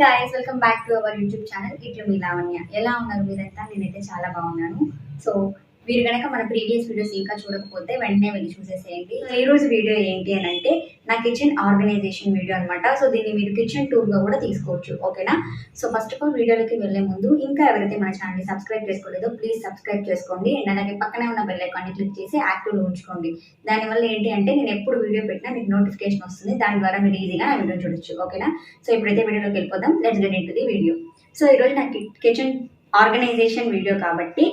Guys welcome back to our YouTube channel ఇట్లు మీ లావణ్య ఎలా ఉన్నారు మీరంతా? నేనైతే చాలా బాగున్నాను. సో మీరు కనుక మన ప్రీవియస్ వీడియోస్ ఇంకా చూడకపోతే వెంటనే వెళ్ళి చూసేసేయండి. సో ఈ రోజు వీడియో ఏంటి అని అంటే నా కిచెన్ ఆర్గనైజేషన్ వీడియో అనమాట సో దీన్ని మీరు కిచెన్ టూర్గా కూడా తీసుకోవచ్చు. ఓకేనా? సో ఫస్ట్ ఆఫ్ ఆల్ వీడియోలోకి వెళ్ళే ముందు ఇంకా ఎవరైతే మన ఛానల్ని సబ్స్క్రైబ్ చేసుకోలేదో ప్లీజ్ సబ్స్క్రైబ్ చేసుకోండి. అండ్ అలాగే పక్కనే ఉన్న బెల్ ఐకాన్ని క్లిక్ చేసి యాక్టివ్లో ఉంచుకోండి. దానివల్ల ఏంటి అంటే నేను ఎప్పుడు వీడియో పెట్టినా మీకు నోటిఫికేషన్ వస్తుంది. దాని ద్వారా మీరు ఈజీగా నా వీడియో చూడొచ్చు. ఓకేనా? సో ఇప్పుడైతే వీడియోలోకి వెళ్ళిపోదాం. Let's get into the video so ఈరోజు నా కిచెన్ ఆర్గనైజేషన్ వీడియో కాబట్టి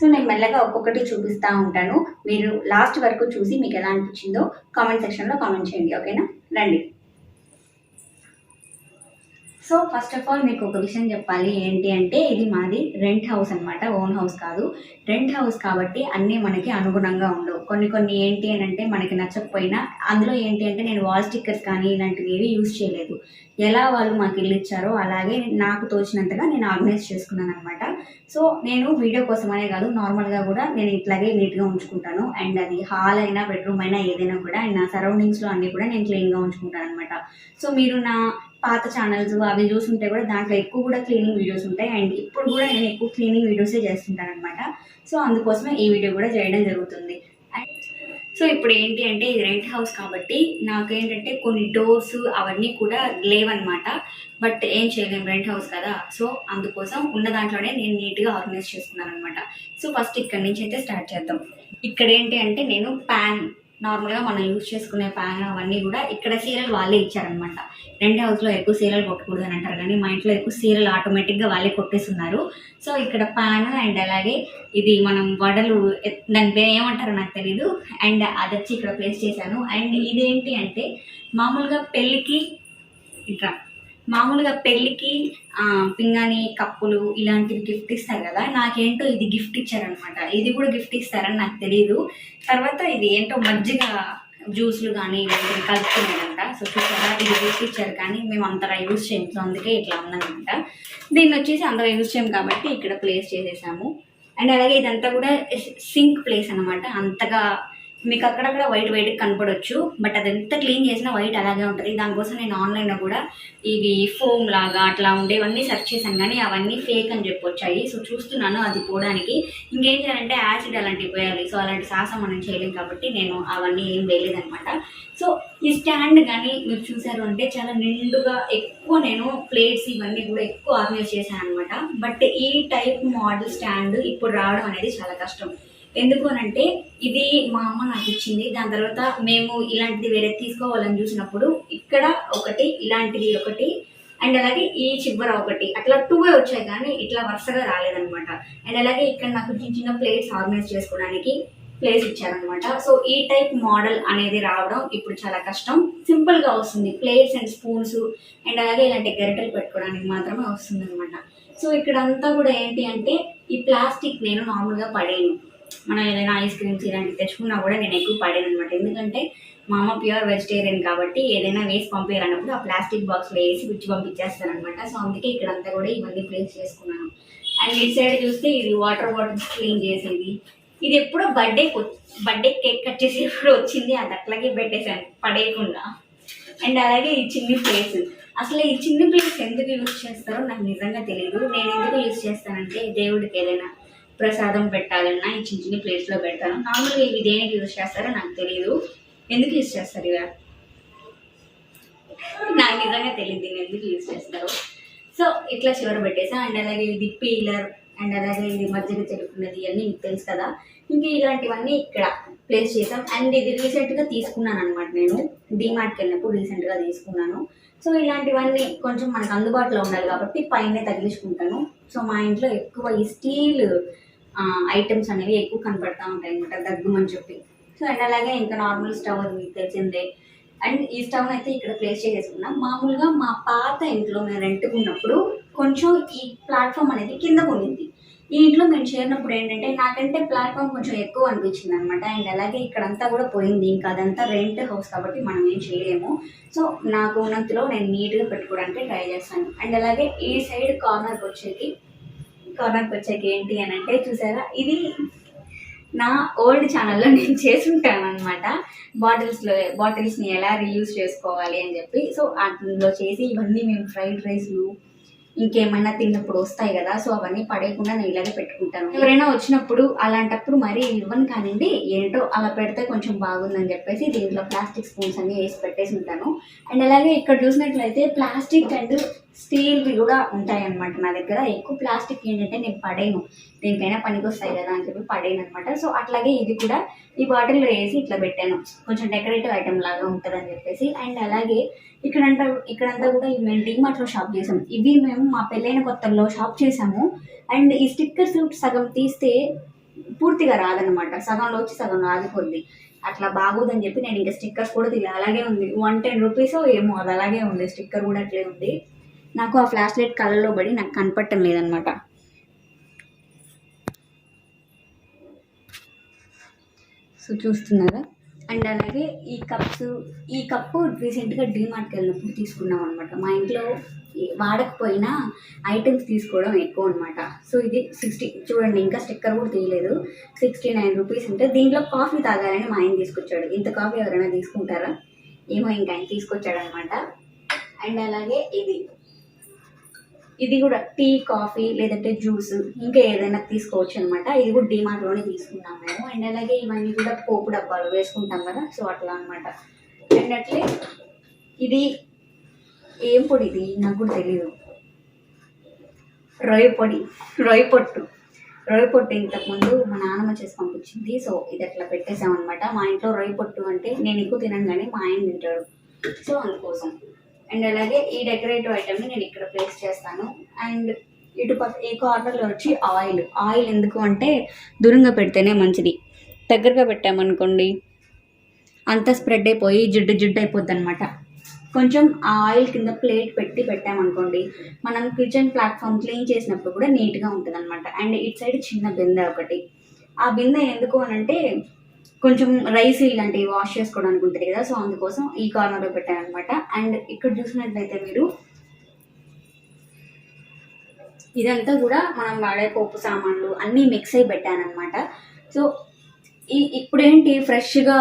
సో నేను మెల్లగా ఒక్కొక్కటి చూపిస్తూ ఉంటాను. మీరు లాస్ట్ వరకు చూసి మీకు ఎలా అనిపించిందో కామెంట్ సెక్షన్లో కామెంట్ చేయండి ఓకేనా? రండి. సో ఫస్ట్ ఆఫ్ ఆల్ మీకు ఒక విషయం చెప్పాలి. ఏంటి అంటే ఇది మాది రెంట్ హౌస్ అనమాట ఓన్ హౌస్ కాదు. రెంట్ హౌస్ కాబట్టి అన్నీ మనకి అనుగుణంగా ఉండవు. కొన్ని కొన్ని ఏంటి అని అంటే మనకి నచ్చకపోయినా అందులో ఏంటి అంటే నేను వాల్ స్టిక్కర్స్ కానీ ఇలాంటివి ఏవి యూజ్ చేయలేదు. ఎలా వాళ్ళు మాకు ఇల్లు ఇచ్చారో అలాగే నాకు తోచినంతగా నేను ఆర్గనైజ్ చేసుకున్నాను అనమాట సో నేను వీడియో కోసం అనే కాదు నార్మల్గా కూడా నేను ఇట్లాగే నీట్గా ఉంచుకుంటాను. అండ్ అది హాల్ అయినా బెడ్రూమ్ అయినా ఏదైనా కూడా అండ్ నా సరౌండింగ్స్లో అన్నీ కూడా నేను క్లీన్గా ఉంచుకుంటాను అనమాట సో మీరు నా పాత ఛానల్స్ అవి చూసుంటే కూడా దాంట్లో ఎక్కువ కూడా క్లీనింగ్ వీడియోస్ ఉంటాయి. అండ్ ఇప్పుడు కూడా నేను ఎక్కువ క్లీనింగ్ వీడియోసే చేస్తుంటాను అనమాట సో అందుకోసమే ఈ వీడియో కూడా చేయడం జరుగుతుంది. అండ్ సో ఇప్పుడు ఏంటి అంటే ఇది రెంట్ హౌస్ కాబట్టి నాకేంటంటే కొన్ని డోర్స్ అవన్నీ కూడా లేవన్నమాట. బట్ ఏం చేయలేం రెంట్ హౌస్ కదా. సో అందుకోసం ఉన్న దాంట్లోనే నేను నీట్గా ఆర్గనైజ్ చేసుకున్నాను అనమాట సో ఫస్ట్ ఇక్కడ నుంచి అయితే స్టార్ట్ చేద్దాం. ఇక్కడ ఏంటి అంటే నేను ప్యాన్ నార్మల్గా మనం యూజ్ చేసుకునే ప్యాన్ అవన్నీ కూడా ఇక్కడ సీరియల్ వాళ్ళే ఇచ్చారనమాట. రెంట్ హౌస్లో ఎక్కువ సీరియల్ కొట్టకూడదు అని అంటారు. కానీ మా ఇంట్లో ఎక్కువ సీరియల్ ఆటోమేటిక్గా వాళ్ళే కొట్టేస్తున్నారు. సో ఇక్కడ ప్యాన్ అండ్ అలాగే ఇది మనం వడలు దాని పేరు ఏమంటారో నాకు తెలీదు. అండ్ అది వచ్చి ఇక్కడ ప్లేస్ చేశాను. అండ్ ఇదేంటి అంటే మామూలుగా పెళ్ళికి ఇట్లా మామూలుగా పెళ్ళికి పింగాణి కప్పులు ఇలాంటివి గిఫ్ట్ ఇస్తారు కదా. నాకేంటో ఇది గిఫ్ట్ ఇచ్చారనమాట ఇది కూడా గిఫ్ట్ ఇస్తారని నాకు తెలియదు తర్వాత ఇది ఏంటో మజ్జిగ జ్యూస్లు కానీ ఇలాంటివి కలుపుకునేదంట సో చూసారా? ఇది గిఫ్ట్ ఇచ్చారు కానీ మేము అంతగా యూజ్ చేయం. సో అందుకే ఇట్లా ఉందనమాట దీన్ని వచ్చేసి అంతగా యూజ్ చేయం కాబట్టి ఇక్కడ ప్లేస్ చేసేసాము. అండ్ అలాగే ఇదంతా కూడా సింక్ ప్లేస్ అనమాట అంతగా మీకు అక్కడక్కడ వైట్ వైట్ కనపడవచ్చు బట్ అది ఎంత క్లీన్ చేసినా వైట్ అలాగే ఉంటుంది. దానికోసం నేను ఆన్లైన్లో కూడా ఇవి ఫోమ్ లాగా అట్లా ఉండేవన్నీ సెర్చ్ చేశాను కానీ అవన్నీ ఫేక్ అని చెప్పి వచ్చాయి సో చూస్తున్నాను అది పోవడానికి. ఇంకేం చేయాలంటే యాసిడ్ అలాంటివి పోయాలి. సో అలాంటి సాహసం మనం చేయలేం కాబట్టి నేను అవన్నీ ఏం వేయలేదనమాట సో ఈ స్టాండ్ కానీ మీరు చూసారు అంటే చాలా నిండుగా ఎక్కువ నేను ప్లేట్స్ ఇవన్నీ కూడా ఎక్కువ ఆర్గనైజ్ చేశాను అనమాట బట్ ఈ టైప్ మోడల్ స్టాండ్ ఇప్పుడు రావడం అనేది చాలా కష్టం. ఎందుకు అనంటే ఇది మా అమ్మ నాకు ఇచ్చింది. దాని తర్వాత మేము ఇలాంటిది వేరే తీసుకోవాలని చూసినప్పుడు ఇక్కడ ఒకటి ఇలాంటిది ఒకటి అండ్ అలాగే ఈ చివర ఒకటి. అట్లా టూవే వచ్చాయి కానీ ఇట్లా వరుసగా రాలేదనమాట అండ్ అలాగే ఇక్కడ నాకు చిన్న చిన్న ప్లేట్స్ ఆర్గనైజ్ చేసుకోవడానికి ప్లేస్ ఇచ్చారనమాట సో ఈ టైప్ మోడల్ అనేది రావడం ఇప్పుడు చాలా కష్టం. సింపుల్గా వస్తుంది. ప్లేట్స్ అండ్ స్పూన్స్ అండ్ అలాగే ఇలాంటి గరిటెలు పెట్టుకోవడానికి మాత్రమే వస్తుంది అనమాట సో ఇక్కడ అంతా కూడా ఏంటి అంటే ఈ ప్లాస్టిక్ నేను నార్మల్గా పడేను మనం ఏదైనా ఐస్ క్రీమ్స్ ఇలాంటివి తెచ్చుకున్నా కూడా నేను ఎక్కువ పడేను అనమాట ఎందుకంటే మా అమ్మ ప్యూర్ వెజిటేరియన్ కాబట్టి ఏదైనా వేసి పంపించాలన్నప్పుడు ఆ ప్లాస్టిక్ బాక్స్లో వేసి పిచ్చి పంపించేస్తాను అనమాట సో అందుకే ఇక్కడంతా కూడా ఇవన్నీ ప్లేస్ చేసుకున్నాను. అండ్ ఇటు సైడ్ చూస్తే ఇది వాటర్ బాటిల్స్ క్లీన్ చేసేది. ఇది ఎప్పుడో బర్త్డే బర్త్డే కేక్ కట్ చేసేప్పుడు వచ్చింది. అది అట్లాగే పెట్టేశాను పడేయకుండా. అండ్ అలాగే ఈ చిన్ని ప్లేస్. అసలు ఈ చిన్ని ప్లేస్ ఎందుకు యూజ్ చేస్తారో నాకు నిజంగా తెలియదు నేను ఎందుకు యూజ్ చేస్తానంటే దేవుడికి ఏదైనా ప్రసాదం పెట్టాలన్నా ఈ చిన్న చిన్న ప్లేట్స్లో పెడతాను. నార్మల్గా ఇవి దేనికి యూజ్ చేస్తారో నాకు తెలియదు ఎందుకు యూజ్ చేస్తారు ఇవి? నాకు నిజంగా తెలియదు దీన్ని ఎందుకు యూజ్ చేస్తారు. సో ఇట్లా చివర పెట్టేసా. అండ్ అలాగే ఇది పీలర్ అండ్ అలాగే ఇది మధ్యలో తెలుపుకున్నది ఇవన్నీ మీకు తెలుసు కదా. ఇంకా ఇలాంటివన్నీ ఇక్కడ ప్లేస్ చేసాం అండ్ ఇది రీసెంట్గా తీసుకున్నాను అనమాట నేను. డిమార్ట్కి వెళ్ళినప్పుడు రీసెంట్గా తీసుకున్నాను. సో ఇలాంటివన్నీ కొంచెం మనకు అందుబాటులో ఉండాలి కాబట్టి పైన తగిలించుకుంటాను. సో మా ఇంట్లో ఎక్కువ ఈ స్టీల్ ఐటమ్స్ అనేవి ఎక్కువ కనపడతా ఉంటాయి అనమాట దగ్గుమని చెప్పి. సో అండ్ అలాగే ఇంకా నార్మల్ స్టవ్ అది మీకు తెలిసిందే. అండ్ ఈ స్టవ్ అయితే ఇక్కడ ప్లేస్ చేసేసుకున్నాం. మామూలుగా మా పాత ఇంట్లో మేము రెంట్కున్నప్పుడు కొంచెం ఈ ప్లాట్ఫామ్ అనేది కింద ఉండింది. ఈ ఇంట్లో మేము చేరినప్పుడు ఏంటంటే నాకంటే ప్లాట్ఫామ్ కొంచెం ఎక్కువ అనిపించింది అనమాట అండ్ అలాగే ఇక్కడంతా కూడా పోయింది. ఇంకా అదంతా రెంట్ హౌస్ కాబట్టి మనం ఏం చేయలేము. సో నాకు ఉన్నంతలో నేను నీట్గా పెట్టుకోవడానికి ట్రై చేస్తాను. అండ్ అలాగే ఈ సైడ్ కార్నర్కి వచ్చేది కార్నర్కి వచ్చేకి ఏంటి అని అంటే చూసారా? ఇది నా ఓల్డ్ ఛానల్లో నేను చేసుంటాను అనమాట బాటిల్స్లో బాటిల్స్ని ఎలా రీయూజ్ చేసుకోవాలి అని చెప్పి. సో అందులో చేసి ఇవన్నీ మేము ఫ్రైడ్ రైస్లు ఇంకేమైనా తిన్నప్పుడు వస్తాయి కదా. సో అవన్నీ పడేయకుండా నేను ఇలాగే పెట్టుకుంటాను. ఎవరైనా వచ్చినప్పుడు అలాంటప్పుడు మరీ ఇవ్వను కానివ్వండి ఏంటో అలా పెడితే కొంచెం బాగుందని చెప్పేసి దీంట్లో ప్లాస్టిక్ స్పూన్స్ అన్ని వేసి పెట్టేసి ఉంటాను. అండ్ అలాగే ఇక్కడ చూసినట్లయితే ప్లాస్టిక్ అండ్ స్టీల్వి కూడా ఉంటాయన్నమాట నా దగ్గర. ఎక్కువ ప్లాస్టిక్ ఏంటంటే నేను పడేను. దేనికైనా పనికి వస్తాయి కదా అని చెప్పి పడేను అనమాట సో అట్లాగే ఇది కూడా ఈ బాటిల్లో వేసి ఇట్లా పెట్టాను. కొంచెం డెకరేటివ్ ఐటమ్ లాగా ఉంటుందని చెప్పేసి. అండ్ అలాగే ఇక్కడంతా ఇక్కడంతా కూడా ఇవి మేము డిమార్ట్లో షాప్ చేసాం ఇవి మేము మా పెళ్ళైన కొత్తలో షాప్ చేసాము. అండ్ ఈ స్టిక్కర్స్ సగం తీస్తే పూర్తిగా రాదనమాట సగంలో వచ్చి సగం రాగిపోద్ది అట్లా బాగోదని చెప్పి నేను ఇంకా స్టిక్కర్స్ కూడా తీయాలి. అలాగే ఉంది. వన్ టెన్ రూపీస్ ఏమో అది అలాగే ఉంది. స్టిక్కర్ కూడా అట్లే ఉంది. నాకు ఆ ఫ్లాష్ లైట్ కళ్ళలో పడి నాకు కనపడటం లేదనమాట సో చూస్తున్నారా? అండ్ అలాగే ఈ కప్స్ ఈ కప్పు రీసెంట్గా డీమార్ట్కి వెళ్ళినప్పుడు తీసుకున్నాం అనమాట మా ఇంట్లో వాడకపోయినా ఐటమ్స్ తీసుకోవడం ఎక్కువ అనమాట సో ఇది సిక్స్టీ చూడండి ఇంకా స్టిక్కర్ కూడా తీయలేదు. సిక్స్టీ నైన్ రూపీస్ ఉంటే దీంట్లో కాఫీ తాగాలని మా ఆయన తీసుకొచ్చాడు. ఇంత కాఫీ ఎవరైనా తీసుకుంటారా? ఏమో ఇంకా ఆయన తీసుకొచ్చాడనమాట అండ్ అలాగే ఇది ఇది కూడా టీ కాఫీ లేదంటే జ్యూస్ ఇంకా ఏదైనా తీసుకోవచ్చు అనమాట ఇది కూడా డిమార్ట్లోనే తీసుకున్నాం మేము. అండ్ అలాగే ఇవన్నీ కూడా పోపు డబ్బాలు వేసుకుంటాం కదా సో అట్లా అనమాట అండ్ అట్లే ఇది ఏం పొడి ఇది? నాకు కూడా తెలియదు రొయ్య పొడి రొయ్య పొట్టు. రొయ్య పొట్టు ఇంతకుముందు మా నాన్నమ్మ చేసి పంపించింది సో ఇది అట్లా పెట్టేసాం అనమాట మా ఇంట్లో రొయ్య పొట్టు అంటే నేను ఎక్కువ తినను కానీ మా ఆయన తింటాడు. సో అందుకోసం. అండ్ అలాగే ఈ డెకరేటివ్ ఐటమ్ని నేను ఇక్కడ ప్లేస్ చేస్తాను. అండ్ ఇటు పక్క ఈ కార్నర్లో వచ్చి ఆయిల్. ఆయిల్ ఎందుకు అంటే దూరంగా పెడితేనే మంచిది. దగ్గరగా పెట్టామనుకోండి అంతా స్ప్రెడ్ అయిపోయి జిడ్డు జిడ్డు అయిపోద్ది అనమాట కొంచెం ఆ ఆయిల్ కింద ప్లేట్ పెట్టి పెట్టామనుకోండి మనం కిచెన్ ప్లాట్ఫామ్ క్లీన్ చేసినప్పుడు కూడా నీట్గా ఉంటుంది అనమాట అండ్ ఇటు సైడ్ చిన్న బిందె ఒకటి. ఆ బిందె ఎందుకు అని అంటే కొంచెం రైస్ ఇలాంటివి వాష్ చేసుకోవడానికి ఉంటుంది కదా సో అందుకోసం ఈ కార్నర్లో పెట్టాను అనమాట అండ్ ఇక్కడ చూసినట్లయితే మీరు ఇదంతా కూడా మనం వాడే పోపు సామాన్లు అన్నీ మిక్స్ అయి పెట్టాను అనమాట సో ఈ ఇప్పుడేంటి ఫ్రెష్గా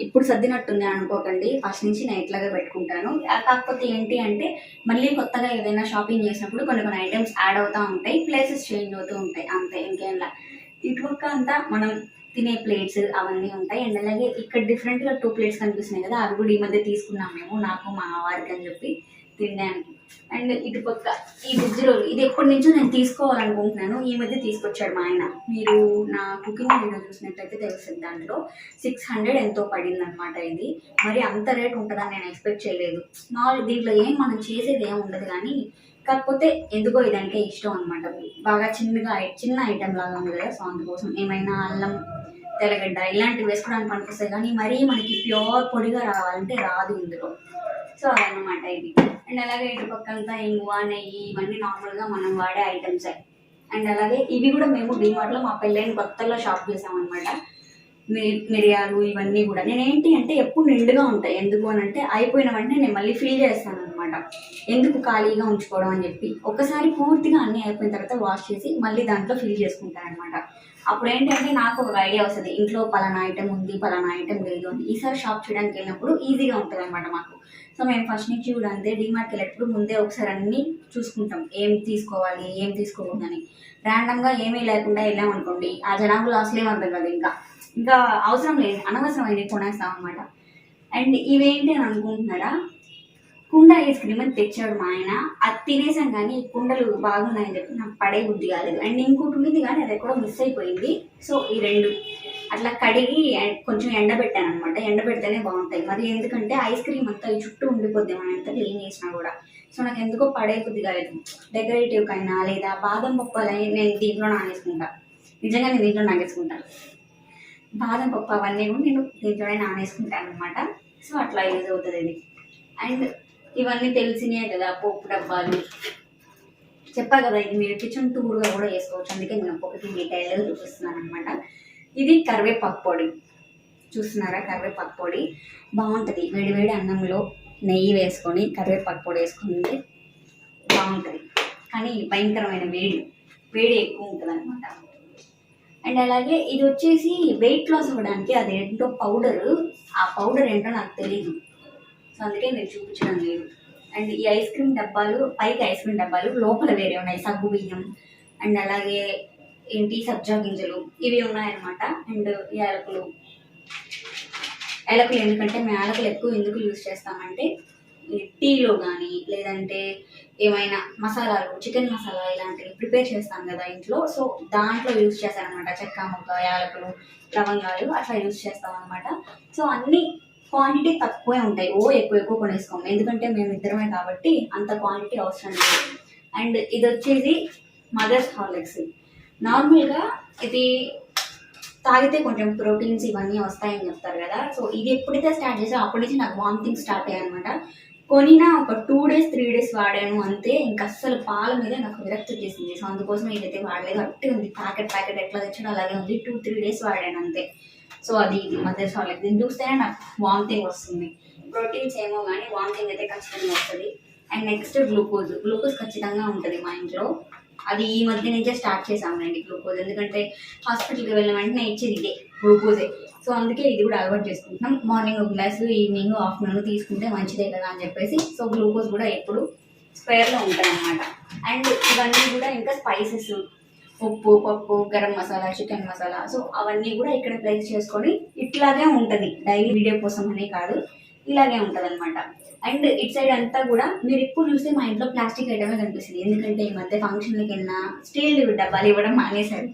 ఇప్పుడు సర్దినట్టుంది అనుకోకండి ఫస్ట్ నుంచి నేను ఇట్లాగే పెట్టుకుంటాను. కాకపోతే ఏంటి అంటే మళ్ళీ కొత్తగా ఏదైనా షాపింగ్ చేసినప్పుడు కొన్ని కొన్ని ఐటమ్స్ యాడ్ అవుతూ ఉంటాయి ప్లేసెస్ చేంజ్ అవుతూ ఉంటాయి అంతే ఇంకేంలా ఇటుపక్క అంతా మనం తినే ప్లేట్స్ అవన్నీ ఉంటాయి. అండ్ అలాగే ఇక్కడ డిఫరెంట్గా టూ ప్లేట్స్ కనిపిస్తున్నాయి కదా అవి కూడా ఈ మధ్య తీసుకున్నాం మేము నాకు మా వారికి అని చెప్పి తినడానికి అండ్ ఇటు పక్క ఈ వెజ్ రోల్ ఇది ఎప్పటి నుంచో నేను తీసుకోవాలనుకుంటున్నాను. ఈ మధ్య తీసుకొచ్చాడు మా ఆయన. మీరు నా కుకింగ్ వీడియో చూసినట్లయితే తెలుస్తుంది దాంట్లో సిక్స్ హండ్రెడ్ ఎంతో పడింది అనమాట ఇది. మరి అంత రేట్ ఉంటుందని నేను ఎక్స్పెక్ట్ చేయలేదు. మామూలు దీంట్లో ఏం మనం చేసేది ఏం ఉండదు కానీ కాకపోతే ఎందుకో ఇదంటే ఇష్టం అనమాట బాగా చిన్నగా ఐ- చిన్న ఐటెం లాగా ఉంది కదా సో అందుకోసం ఏమైనా అల్లం తెల్లగడ్డ ఇలాంటివి వేసుకోవడానికి పనిపిస్తాయి కానీ మరీ మనకి ప్యూర్ పొడిగా రావాలంటే రాదు ఇందులో. సో అదనమాట ఇది. అండ్ అలాగే ఇటు పక్కంతా ఇంగువ నెయ్యి ఇవన్నీ నార్మల్గా మనం వాడే ఐటమ్సే అండ్ అలాగే ఇవి కూడా మేము డిమార్ట్లో మా పెళ్ళైన కొత్తలో షాప్ చేసామన్నమాట. మిరియాలు ఇవన్నీ కూడా. నేను ఏంటి అంటే ఎప్పుడు నిండుగా ఉంటాయి. ఎందుకు అని అంటే అయిపోయిన వెంటనే నేను మళ్ళీ ఫీల్ చేస్తాను అనమాట ఎందుకు ఖాళీగా ఉంచుకోవడం అని చెప్పి. ఒకసారి పూర్తిగా అన్నీ అయిపోయిన తర్వాత వాష్ చేసి మళ్ళీ దాంట్లో ఫిల్ చేసుకుంటాను అనమాట అప్పుడు ఏంటంటే నాకు ఒక ఐడియా వస్తుంది. ఇంట్లో పలానా ఐటెం ఉంది పలానా ఐటెం లేదు అని. ఈసారి షాప్ చేయడానికి వెళ్ళినప్పుడు ఈజీగా ఉంటుంది అనమాట మాకు. సో మేము ఫస్ట్ నుంచి కూడా అంతే. డిమార్ట్కి వెళ్ళేటప్పుడు ముందే ఒకసారి అన్నీ చూసుకుంటాం. ఏం తీసుకోవాలి ఏం తీసుకోకూడదని. ర్యాండమ్గా ఏమీ లేకుండా వెళ్ళామనుకోండి ఆ జనాభాలు అసలే అర్థం కదా ఇంకా. ఇంకా అవసరం లేదు అనవసరమైనవి కొనేస్తాం అనమాట అండ్ ఇవేంటి అని అనుకుంటున్నారా? కుండ ఐస్ క్రీమ్ అని తెచ్చాడు మా ఆయన. అది తినేసాం కానీ కుండలు బాగున్నాయని చెప్పి నాకు పడే బుద్ధి కాలేదు. అండ్ ఇంకోటి ఉంది కానీ అది ఎక్కడో మిస్ అయిపోయింది. సో ఈ రెండు. అట్లా కడిగి కొంచెం ఎండబెట్టాను అనమాట ఎండబెడితేనే బాగుంటాయి. మరి ఎందుకంటే ఐస్ క్రీమ్ అంతా ఈ చుట్టూ ఉండిపోద్ది మనం ఎంత క్లీన్ చేసినా కూడా. సో నాకు ఎందుకో పడే బుద్ధి కాలేదు. డెకరేటివ్ కైనా లేదా బాదం పప్పులని నేను దీంట్లో నానేసుకుంటా. నిజంగా నేను దీంట్లో నాగేసుకుంటాను బాదం పప్పు అవన్నీ కూడా నేను దీంట్లోనే నానేసుకుంటాను అనమాట సో అట్లా యూజ్ అవుతుంది ఇది. అండ్ ఇవన్నీ తెలిసినాయి కదా పప్పు డబ్బాలు. చెప్పా కదా ఇది మీరు కిచెన్ టూర్గా కూడా వేసుకోవచ్చు. అందుకే నేను ఒక్కొక్కటి డీటెయిల్గా చూపిస్తున్నాను అనమాట ఇది కరివేపాకు పొడి. చూస్తున్నారా? కరివేపాకు పొడి. బాగుంటుంది. వేడివేడి అన్నంలో నెయ్యి వేసుకొని కరివేపాకు పొడి వేసుకుంటే బాగుంటుంది. కానీ భయంకరమైన వేడి. వేడి ఎక్కువ ఉంటుంది అనమాట అండ్ అలాగే ఇది వచ్చేసి వెయిట్ లాస్ అవ్వడానికి అది ఏంటో పౌడర్ ఆ పౌడర్ ఏంటో నాకు తెలియదు సో అందుకే నేను చూపించడం లేదు. అండ్ ఈ ఐస్ క్రీమ్ డబ్బాలు పైకి ఐస్ క్రీమ్ డబ్బాలు లోపల వేరే ఉన్నాయి. సగ్గు బియ్యం అండ్ అలాగే ఏంటి? సబ్జా గింజలు. ఇవి ఉన్నాయన్నమాట. అండ్ యాలకులు యాలకులు ఎందుకంటే మేము యాలకులు ఎక్కువ ఎందుకు యూజ్ చేస్తామంటే టీలో కానీ లేదంటే ఏమైనా మసాలాలు చికెన్ మసాలా ఇలాంటివి ప్రిపేర్ చేస్తాం కదా ఇంట్లో. సో దాంట్లో యూజ్ చేస్తారనమాట చెక్క ముక్క యాలకులు లవంగాలు అట్లా యూజ్ చేస్తాం అనమాట సో అన్ని క్వాంటిటీ తక్కువే ఉంటాయి. ఓ ఎక్కువ ఎక్కువ కొనేసుకోము. ఎందుకంటే మేము ఇద్దరమే కాబట్టి అంత క్వాంటిటీ అవసరం లేదు. అండ్ ఇది వచ్చేసి మదర్స్ హార్లిక్స్. నార్మల్గా ఇది తాగితే కొంచెం ప్రోటీన్స్ ఇవన్నీ వస్తాయని చెప్తారు కదా. సో ఇది ఎప్పుడైతే స్టార్ట్ చేసా అప్పటి నుంచి నాకు వామిటింగ్ స్టార్ట్ అయ్యాయి అనమాట కొనినా ఒక టూ డేస్ త్రీ డేస్ వాడాను అంతే. ఇంకా అస్సలు పాల మీద నాకు విరక్తి వచ్చేసింది. సో అందుకోసం ఇదైతే వాడలేదు. అట్టే ఉంది. ప్యాకెట్ ప్యాకెట్ ఎట్లా తెచ్చాడో అలాగే ఉంది. టూ త్రీ డేస్ వాడాను అంతే. సో అది ఇది మధ్య సాలెక్ దీన్ని చూస్తేనే నాకు వామిటింగ్ వస్తుంది. ప్రోటీన్స్ ఏమో కానీ వామిటింగ్ అయితే ఖచ్చితంగా వస్తుంది. And next glucose. గ్లూకోజ్ ఖచ్చితంగా ఉంటుంది మా ఇంట్లో. అది ఈ మధ్య నుంచే స్టార్ట్ చేసామండి గ్లూకోజ్. ఎందుకంటే హాస్పిటల్కి వెళ్ళిన వెంటనే ఇచ్చేది ఇదే గ్లూకోజే. సో అందుకే ఇది కూడా అలవాటు చేసుకుంటున్నాం. మార్నింగ్ ఒక గ్లాసు ఈవినింగ్ ఆఫ్టర్నూన్ తీసుకుంటే మంచిదే కదా అని చెప్పేసి. సో గ్లూకోజ్ కూడా ఎప్పుడు స్పేర్లో ఉంటుంది అండ్ ఇవన్నీ కూడా ఇంకా స్పైసెస్ ఉప్పు పప్పు గరం మసాలా చికెన్ మసాలా. సో అవన్నీ కూడా ఇక్కడ ప్లేస్ చేసుకొని ఇట్లాగే ఉంటుంది. డైలీ వీడియో కోసం అనే కాదు ఇలాగే ఉంటుంది అనమాట అండ్ ఇట్ సైడ్ అంతా కూడా మీరు ఇప్పుడు చూస్తే మా ఇంట్లో ప్లాస్టిక్ ఐటమే కనిపిస్తుంది. ఎందుకంటే ఈ మధ్య ఫంక్షన్లకి వెళ్ళినా స్టీల్ డబ్బాలు ఇవ్వడం మానేశారు.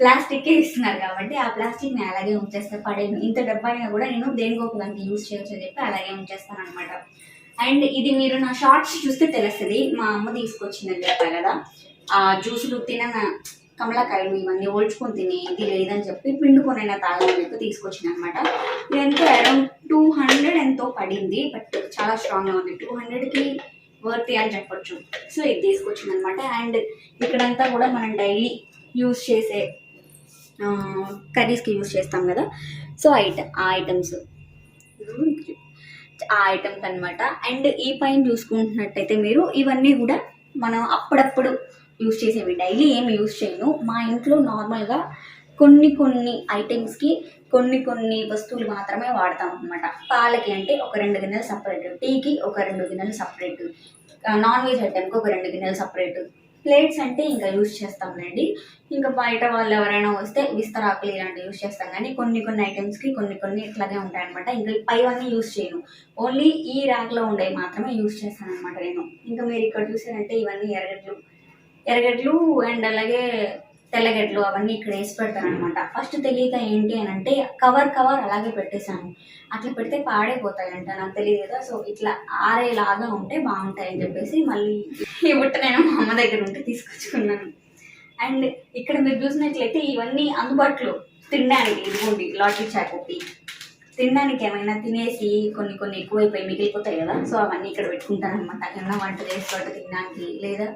ప్లాస్టిక్కే ఇస్తున్నారు కాబట్టి ఆ ప్లాస్టిక్ని అలాగే ఉంచేస్తే పడేది ఇంత డబ్బాయినా కూడా నేను దేనికో దానికి యూజ్ చేయొచ్చు అని చెప్పి అలాగే ఉంచేస్తాను అనమాట అండ్ ఇది మీరు నా షార్ట్స్ చూస్తే తెలుస్తుంది. మా అమ్మ తీసుకొచ్చిందని చెప్పా కదా. ఆ జ్యూసులు తిన కమలాకాయలు ఇవన్నీ ఓల్చుకొని తిని ఇది లేదని చెప్పి పిండుకొనైనా తాగని చెప్పి తీసుకొచ్చింది అనమాట ఇది ఎంతో అరౌండ్ టూ హండ్రెడ్ ఎంతో పడింది బట్ చాలా స్ట్రాంగ్గా ఉంది. టూ హండ్రెడ్కి వర్త్ అని చెప్పొచ్చు. సో ఇది తీసుకొచ్చింది అనమాట అండ్ ఇక్కడంతా కూడా మనం డైలీ యూస్ చేసే కర్రీస్కి యూస్ చేస్తాం కదా. సో ఐట ఆ ఐటమ్స్. ఆ ఐటమ్స్ అన్నమాట. అండ్ ఈ పైన చూసుకుంటున్నట్టయితే మీరు ఇవన్నీ కూడా మనం అప్పుడప్పుడు యూస్ చేసేవి. డైలీ ఏం యూస్ చేయను. మా ఇంట్లో నార్మల్గా కొన్ని కొన్ని ఐటమ్స్కి కొన్ని కొన్ని వస్తువులు మాత్రమే వాడతాం అనమాట పాలకి అంటే ఒక రెండు గిన్నెలు సపరేట్. టీకి ఒక రెండు గిన్నెలు సపరేట్. నాన్ వెజ్ ఐటెంకి ఒక రెండు గిన్నెలు సపరేట్. ప్లేట్స్ అంటే ఇంకా యూజ్ చేస్తాంలేండి. ఇంకా బయట వాళ్ళు ఎవరైనా వస్తే విస్తరాకులు ఇలాంటివి యూస్ చేస్తాం. కానీ కొన్ని కొన్ని ఐటమ్స్కి కొన్ని కొన్ని ఇట్లాగే ఉంటాయన్నమాట. ఇంకా పైవన్నీ యూజ్ చేయను. ఓన్లీ ఈ ర్యాక్లో ఉండేవి మాత్రమే యూజ్ చేస్తాను అనమాట నేను. ఇంకా మీరు ఇక్కడ చూసారంటే ఇవన్నీ ఎరగడ్లు ఎరగడ్లు అండ్ అలాగే తెల్లగడ్డలు అవన్నీ ఇక్కడ వేసి పెడతాను అనమాట ఫస్ట్ తెలియక ఏంటి అని అంటే కవర్ కవర్ అలాగే పెట్టేశాను. అట్లా పెడితే పాడైపోతాయంట నాకు తెలియదు కదా. సో ఇట్లా ఆరేలాగా ఉంటే బాగుంటాయి అని చెప్పేసి మళ్ళీ ఈ బుట్ట నేను మా అమ్మ దగ్గర ఉంటే తీసుకొచ్చుకున్నాను. అండ్ ఇక్కడ మీరు చూసినట్లయితే ఇవన్నీ అందుబాటులో తినడానికి ఇదిగోండి లాటరీ చాకొప్పి తినడానికి ఏమైనా తినేసి కొన్ని కొన్ని ఎక్కువైపోయి మిగిలిపోతాయి కదా. సో అవన్నీ ఇక్కడ పెట్టుకుంటాను అనమాట ఏమైనా వంట చేసి వంట తినడానికి లేదా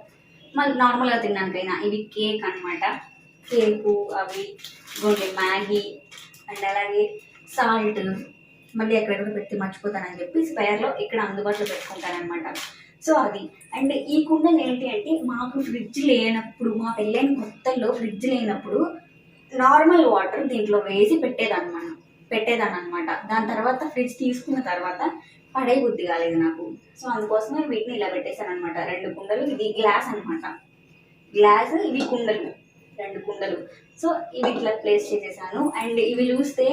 మళ్ళీ నార్మల్గా తినడానికైనా ఇవి కేక్ అనమాట కేకు అవి గోండి మ్యాగీ అండ్ అలాగే సాల్ట్ మళ్ళీ ఎక్కడెక్కడ పెట్టి మర్చిపోతానని చెప్పి స్పేర్లో ఇక్కడ అందుబాటులో పెట్టుకుంటానమాట సో అది. అండ్ ఈ కుండలు ఏంటి అంటే మాకు ఫ్రిడ్జ్ లేనప్పుడు మా పెళ్ళైన కొత్తల్లో ఫ్రిడ్జ్ లేనప్పుడు నార్మల్ వాటర్ దీంట్లో వేసి పెట్టేదాన్ని మనం పెట్టేదాన్ని అనమాట దాని తర్వాత ఫ్రిడ్జ్ తీసుకున్న తర్వాత పడే బుద్ధి కాలేదు నాకు. సో అందుకోసమే వీటిని ఇలా పెట్టేశాను అనమాట రెండు కుండలు ఇది గ్లాస్ అనమాట గ్లాస్ ఇవి కుండలు. రెండు కుండలు. సో ఇవి ఇట్లా ప్లేస్ చేసేసాను. అండ్ ఇవి చూస్తే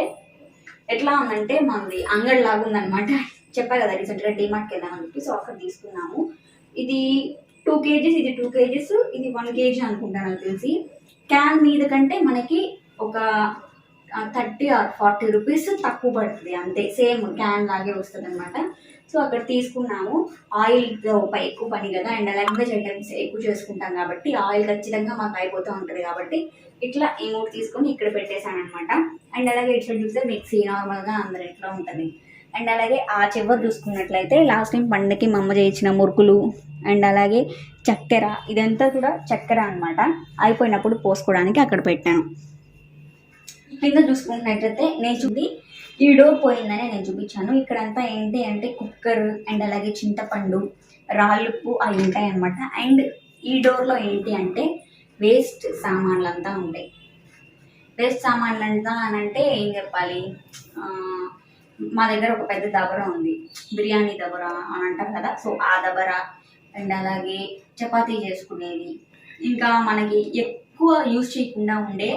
ఎట్లా ఉందంటే మనది అంగడి లాగా ఉందనమాట చెప్పా కదా రీసెంట్గా డీమార్ట్కి వెళ్ళామని చెప్పి. సో అక్కడ తీసుకున్నాము. ఇది టూ కేజీస్ ఇది టూ కేజీస్ ఇది వన్ కేజీ అనుకుంటాను తెలిసి. క్యాన్ మీద కంటే మనకి ఒక థర్టీ ఆర్ ఫార్టీ రూపీస్ తక్కువ పడుతుంది అంతే. సేమ్ క్యాన్ లాగే వస్తుంది అనమాట సో అక్కడ తీసుకున్నాము. ఆయిల్ ఎక్కువ పని కదా అండ్ లాంగ్వేజ్ ఐటమ్స్ ఎక్కువ చేసుకుంటాం కాబట్టి ఆయిల్ ఖచ్చితంగా మాకు అయిపోతూ ఉంటుంది కాబట్టి ఇట్లా ఈ మూడు తీసుకొని ఇక్కడ పెట్టేశాను అనమాట అండ్ అలాగే ఇట్లా చూస్తే మిక్సీ నార్మల్గా అందరి ఇట్లా ఉంటుంది. అండ్ అలాగే ఆ చివరి చూసుకున్నట్లయితే లాస్ట్ టైం పండగకి మా అమ్మ చేయించిన మురుకులు అండ్ అలాగే చక్కెర ఇదంతా కూడా చక్కెర అనమాట అయిపోయినప్పుడు పోసుకోవడానికి అక్కడ పెట్టాను. కింద చూసుకున్నట్లయితే నేను చూపి ఈ డోర్ పోయిందని నేను చూపించాను. ఇక్కడంతా ఏంటి అంటే కుక్కర్ అండ్ అలాగే చింతపండు రాళ్ళుప్పు అవి ఉంటాయి అనమాట అండ్ ఈ డోర్లో ఏంటి అంటే వేస్ట్ సామాన్లు అంతా ఉంటాయి. వేస్ట్ సామాన్లు అంతా అని అంటే ఏం చెప్పాలి? మా దగ్గర ఒక పెద్ద దబరా ఉంది. బిర్యానీ దబరా అని అంటారు కదా. సో ఆ దబరా అండ్ అలాగే చపాతీ చేసుకునేది. ఇంకా మనకి ఎక్కువ యూజ్ చేయకుండా ఉండే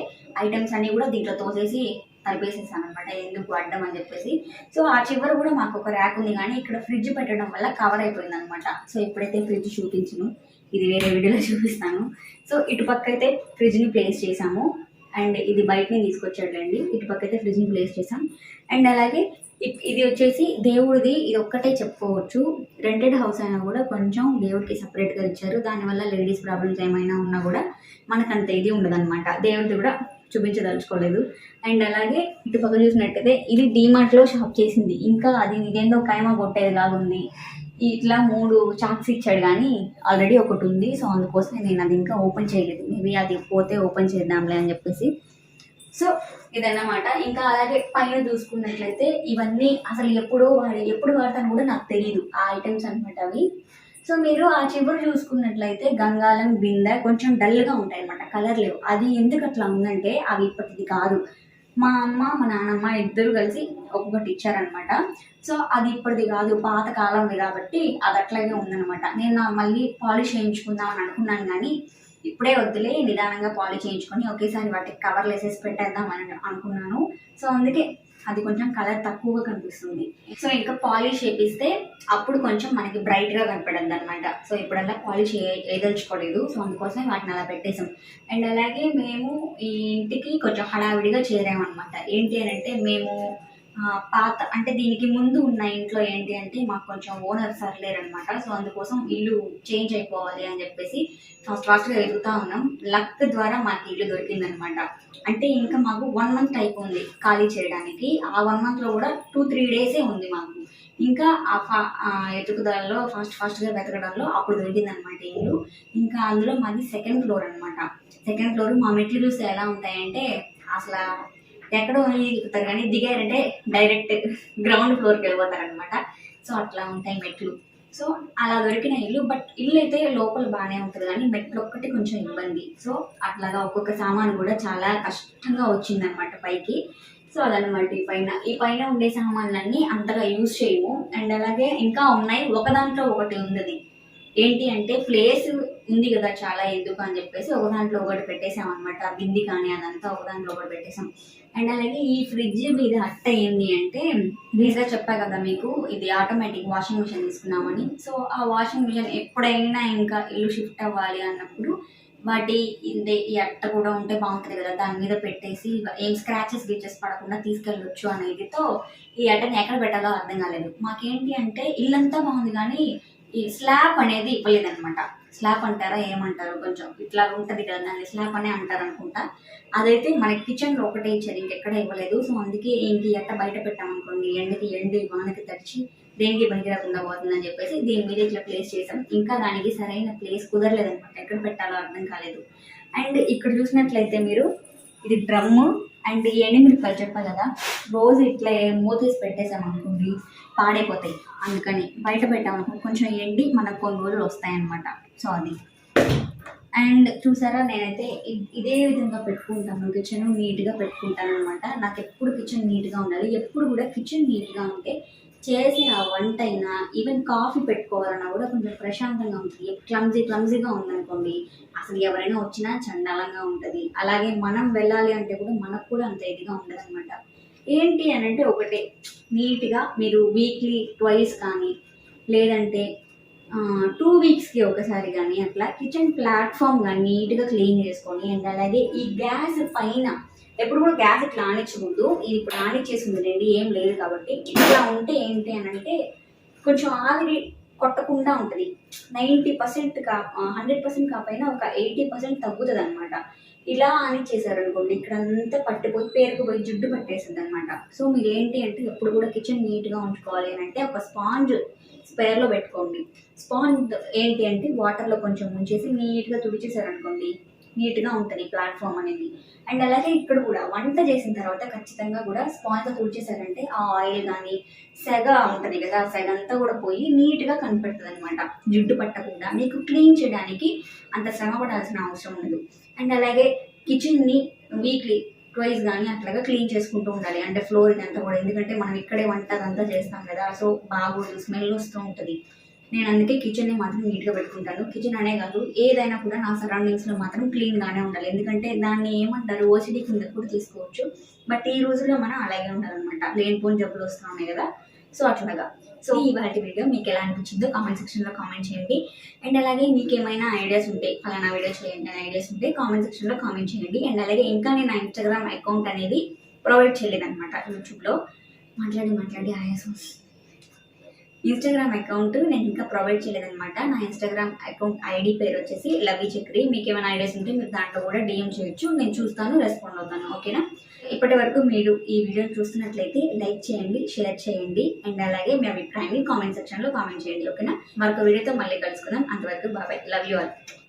ఐటమ్స్ అన్నీ కూడా దీంట్లో తోసేసి కలిపేసేసాను అనమాట ఎందుకు అడ్డం అని చెప్పేసి. సో ఆ చివర కూడా మాకు ఒక ర్యాక్ ఉంది కానీ ఇక్కడ ఫ్రిడ్జ్ పెట్టడం వల్ల కవర్ అయిపోయింది అనమాట సో ఎప్పుడైతే ఫ్రిడ్జ్ చూపించను ఇది వేరే వీడియోలో చూపిస్తాను. సో ఇటుపక్క అయితే ఫ్రిడ్జ్ని ప్లేస్ చేసాము అండ్ ఇది బయటని తీసుకొచ్చాడండి ఇటుపక్క అయితే ఫ్రిడ్జ్ని ప్లేస్ చేసాం అండ్ అలాగే ఇది వచ్చేసి దేవుడిది ఇది ఒక్కటే చెప్పుకోవచ్చు. రెంటెడ్ హౌస్ అయినా కూడా కొంచెం దేవుడికి సపరేట్గా ఇచ్చారు. దానివల్ల లేడీస్ ప్రాబ్లమ్స్ ఏమైనా ఉన్నా కూడా మనకంత ఇది ఉండదన్నమాట. దేవుడిది కూడా చూపించదలుచుకోలేదు. అండ్ అలాగే ఇటు పక్కన చూసినట్టయితే ఇది డీమార్ట్లో షాప్ చేసింది. ఇంకా అది ఇదేందో కైమా కొట్టేది లాగుంది ఇట్లా మూడు చాక్స్ ఇచ్చాడు కానీ ఆల్రెడీ ఒకటి ఉంది. సో అందుకోసం నేను అది ఇంకా ఓపెన్ చేయలేదు. మేబీ అది పోతే ఓపెన్ చేద్దాంలే అని చెప్పేసి. సో ఇదన్నమాట. ఇంకా అలాగే పైన చూసుకున్నట్లయితే ఇవన్నీ అసలు ఎప్పుడు వాడి ఎప్పుడు వాడతాను కూడా నాకు తెలియదు ఆ ఐటమ్స్ అనమాట అవి. సో మీరు ఆ చివరి చూసుకున్నట్లయితే గంగాలం బిందె కొంచెం డల్గా ఉంటాయి అనమాట కలర్ లేవు. అది ఎందుకు అట్లా ఉందంటే అవి ఇప్పటిది కాదు. మా అమ్మ మా నాన్నమ్మ ఇద్దరు కలిసి ఒక్కొక్కటి ఇచ్చారనమాట సో అది ఇప్పటిది కాదు పాత కాలంది కాబట్టి అది అట్లాగే ఉందనమాట నేను మళ్ళీ పాలిష్ చేయించుకుందాం అని అనుకున్నాను కానీ ఇప్పుడే వద్దులే నిదానంగా పాలిష్ చేయించుకొని ఒకేసారి వాటికి కవర్లు వేసేసి పెట్టేద్దాం అని అనుకున్నాను. సో అందుకే అది కొంచెం కలర్ తక్కువగా కనిపిస్తుంది. సో ఇంకా పాలిష్ చేపిస్తే అప్పుడు కొంచెం మనకి బ్రైట్గా కనపడద్దు అనమాట సో ఇప్పుడల్లా పాలిష్ వేయదలుచుకోలేదు సో అందుకోసం వాటిని అలా పెట్టేసాం అండ్ అలాగే మేము ఈ ఇంటికి కొంచెం హడావిడిగా చేరామన్నమాట. ఏంటి అని అంటే మేము పాత అంటే దీనికి ముందు ఉన్న ఇంట్లో ఏంటి అంటే మాకు కొంచెం ఓనర్ సర్లేరనమాట సో అందుకోసం ఇల్లు చేంజ్ అయిపోవాలి అని చెప్పేసి ఫాస్ట్ ఫాస్ట్గా ఎదుగుతా ఉన్నాం. లక్ ద్వారా మాకు ఇల్లు దొరికిందనమాట అంటే ఇంకా మాకు వన్ మంత్ అయిపోయింది ఖాళీ చేయడానికి. ఆ వన్ మంత్లో కూడా టూ త్రీ డేసే ఉంది మాకు. ఇంకా ఆ ఫా ఎతుకుదలలో ఫాస్ట్ ఫాస్ట్గా వెతకడంలో అప్పుడు దొరికిందనమాట ఇల్లు. ఇంకా అందులో మాది సెకండ్ ఫ్లోర్ అనమాట సెకండ్ ఫ్లోర్ మా మెట్లు చూస్తే ఎలా ఉంటాయంటే అసలు ఎక్కడో దిగుతారు కానీ దిగారంటే డైరెక్ట్ గ్రౌండ్ ఫ్లోర్కి వెళ్ళిపోతారు అనమాట సో అట్లా ఉంటాయి మెట్లు. సో అలా దొరికిన ఇల్లు బట్ ఇల్లు అయితే లోపల బాగానే ఉంటుంది కానీ మెట్లు ఒక్కటి కొంచెం ఇబ్బంది. సో అట్లాగా ఒక్కొక్క సామాన్ కూడా చాలా కష్టంగా వచ్చిందనమాట పైకి. సో అదనమాట ఈ పైన. ఈ పైన ఉండే సామాన్లన్నీ అంతగా యూజ్ చేయము. అండ్ అలాగే ఇంకా ఉన్నాయి. ఒక దాంట్లో ఒకటి ఉంది ఏంటి అంటే ప్లేస్ ఉంది కదా చాలా ఎందుకు అని చెప్పేసి ఒక దాంట్లో ఒకటి పెట్టేసాం అనమాట బింది కానీ అదంతా ఒక దాంట్లో ఒకటి పెట్టేసాం అండ్ అలాగే ఈ ఫ్రిడ్జ్ మీద అట్ట ఏంది అంటే రీసా చెప్పా కదా మీకు ఇది ఆటోమేటిక్ వాషింగ్ మిషన్ తీసుకున్నామని. సో ఆ వాషింగ్ మిషన్ ఎప్పుడైనా ఇంకా ఇల్లు షిఫ్ట్ అవ్వాలి అన్నప్పుడు వాటి ఈ అట్ట కూడా ఉంటే బాగుంటుంది కదా. దాని మీద పెట్టేసి ఏం స్క్రాచెస్ గిచెస్ పడకుండా తీసుకెళ్ళొచ్చు అనేదితో ఈ అట్టని ఎక్కడ పెట్టాలో అర్థం కాలేదు. మాకేంటి అంటే ఇల్లంతా బాగుంది కానీ ఈ స్లాబ్ అనేది ఇవ్వలేదనమాట స్లాబ్ అంటారా ఏమంటారు? కొంచెం ఇట్లా ఉంటుంది కదా దాన్ని స్లాబ్ అనే అంటారు అనుకుంటా అదైతే మన కిచెన్లో ఒకటే ఇచ్చారు ఇంకెక్కడ ఇవ్వలేదు. సో అందుకే ఏంటి ఎట్ట బయట పెట్టామనుకోండి ఎండకి ఎండి వానకి తడిచి దేనికి పనికిరాకుండా పోతుందని చెప్పేసి దీని మీద ఇట్లా ప్లేస్ చేసాం. ఇంకా దానికి సరైన ప్లేస్ కుదరలేదన్నమాట. ఎక్కడ పెట్టాలో అర్థం కాలేదు. అండ్ ఇక్కడ చూసినట్లయితే మీరు ఇది డ్రమ్ము అండ్ ఈ ఎండుమిరపకాయలు చెప్పా కదా రోజు ఇట్లా మూతేసి పెట్టేసాం అనుకోండి పాడైపోతాయి. అందుకని బయట పెట్టామనుకో కొంచెం ఎండి మనకు కొన్ని రోజులు వస్తాయన్నమాట. సో అది అండ్ చూసారా నేనైతే ఇదే విధంగా పెట్టుకుంటాను. కిచెన్ నీట్గా పెట్టుకుంటాను అనమాట నాకు ఎప్పుడు కిచెన్ నీట్గా ఉండాలి ఎప్పుడు కూడా కిచెన్ నీట్గా ఉంటే చేసిన వంట అయినా ఈవెన్ కాఫీ పెట్టుకోవాలన్నా కూడా కొంచెం ప్రశాంతంగా ఉంటుంది. క్లమ్జీ క్లమ్జీగా ఉందనుకోండి అసలు ఎవరైనా వచ్చినా చండాలంగా ఉంటుంది. అలాగే మనం వెళ్ళాలి అంటే కూడా మనకు కూడా అంత ఇదిగా ఉండదు అనమాట ఏంటి అని అంటే ఒకటే నీట్గా మీరు వీక్లీ ట్వైస్ కానీ లేదంటే టూ వీక్స్కి ఒకసారి కానీ అట్లా కిచెన్ ప్లాట్ఫామ్ కానీ నీట్గా క్లీన్ చేసుకొని అండ్ అలాగే ఈ గ్యాస్ పైన ఎప్పుడు కూడా గ్యాస్ ఇట్లా ఆనిచ్చకూడదు ఇది ఇప్పుడు ఆనిచ్చేసింది లేండి ఏం లేదు కాబట్టి. ఇట్లా ఉంటే ఏంటి అని అంటే కొంచెం ఆవిరి కొట్టకుండా ఉంటుంది. నైంటీ పర్సెంట్ కా హండ్రెడ్ పర్సెంట్ కాకపోయినా ఒక ఎయిటీ పర్సెంట్ తగ్గుతుంది అనమాట ఇలా అని చేశారనుకోండి ఇక్కడ అంతా పట్టిపోయి పేరుకుపోయి జిడ్డు పట్టేసింది అనమాట సో మీరు ఏంటి అంటే ఎప్పుడు కూడా కిచెన్ నీట్గా ఉంచుకోవాలి అని అంటే ఒక స్పాంజ్ స్పేర్లో పెట్టుకోండి. స్పాంజ్ ఏంటి అంటే వాటర్లో కొంచెం ముంచేసి నీట్గా తుడిచేశారనుకోండి నీట్గా ఉంటుంది ప్లాట్ఫామ్ అనేది. అండ్ అలాగే ఇక్కడ కూడా వంట చేసిన తర్వాత ఖచ్చితంగా కూడా స్పాంజ్తో తుడిచేశారంటే ఆ ఆయిల్ కానీ సెగ ఉంటుంది కదా ఆ సెగ అంతా కూడా పోయి నీట్గా కనిపెడుతుంది అనమాట జిడ్డు పట్టకుండా మీకు క్లీన్ చేయడానికి అంత శ్రమ పడాల్సిన అవసరం ఉండదు. అండ్ అలాగే కిచెన్ని వీక్లీ ట్వైస్ కానీ అట్లాగా క్లీన్ చేసుకుంటూ ఉండాలి. అంటే ఫ్లోర్ ఇదంతా కూడా. ఎందుకంటే మనం ఇక్కడే వంట అదంతా చేస్తాం కదా సో బాగోదు స్మెల్ వస్తూ ఉంటుంది. నేను అందుకే కిచెన్ని మాత్రం నీట్గా పెట్టుకుంటాను. కిచెన్ అనే కాదు ఏదైనా కూడా నా సరౌండింగ్స్లో మాత్రం క్లీన్గానే ఉండాలి. ఎందుకంటే దాన్ని ఏమంటారు ఓసిడీ కింద కూడా తీసుకోవచ్చు. బట్ ఈ రోజుల్లో మనం అలాగే ఉండాలన్నమాట. లేనిపోని జబ్బులు వస్తూ ఉన్నాయి కదా. సో అట్లాగా. సో ఈ వాటి వీడియో మీకు ఎలా అనిపించిందో కామెంట్ సెక్షన్లో కామెంట్ చేయండి. అండ్ అలాగే మీకు ఏమైనా ఐడియాస్ ఉంటే ఫలానా వీడియో చేయండి అనే ఐడియాస్ ఉంటే కామెంట్ సెక్షన్లో కామెంట్ చేయండి. అండ్ అలాగే ఇంకా నేను నా ఇన్స్టాగ్రామ్ అకౌంట్ అనేది ప్రొవైడ్ చేయలేదు అనమాట యూట్యూబ్లో మాట్లాడి మాట్లాడి ఆయాసం ఇన్స్టాగ్రామ్ అకౌంట్ నేను ఇంకా ప్రొవైడ్ చేయలేదనమాట నా ఇన్స్టాగ్రామ్ అకౌంట్ ఐడి పేరు వచ్చేసి లవి చక్రి మీకు ఏమైనా ఐడియాస్ ఉంటే మీరు దాంట్లో కూడా డిఎం చేయొచ్చు. నేను చూస్తాను రెస్పాండ్ అవుతాను. ఓకేనా ఇప్పటి వరకు మీరు ఈ వీడియోని చూస్తున్నట్లయితే లైక్ చేయండి షేర్ చేయండి. అండ్ అలాగే మీ అభిప్రాయాన్ని కామెంట్ సెక్షన్లో కామెంట్ చేయండి. ఓకేనా మరొక వీడియోతో మళ్ళీ కలుసుకుందాం. అంతవరకు బాబాయ్ లవ్ యూ ఆల్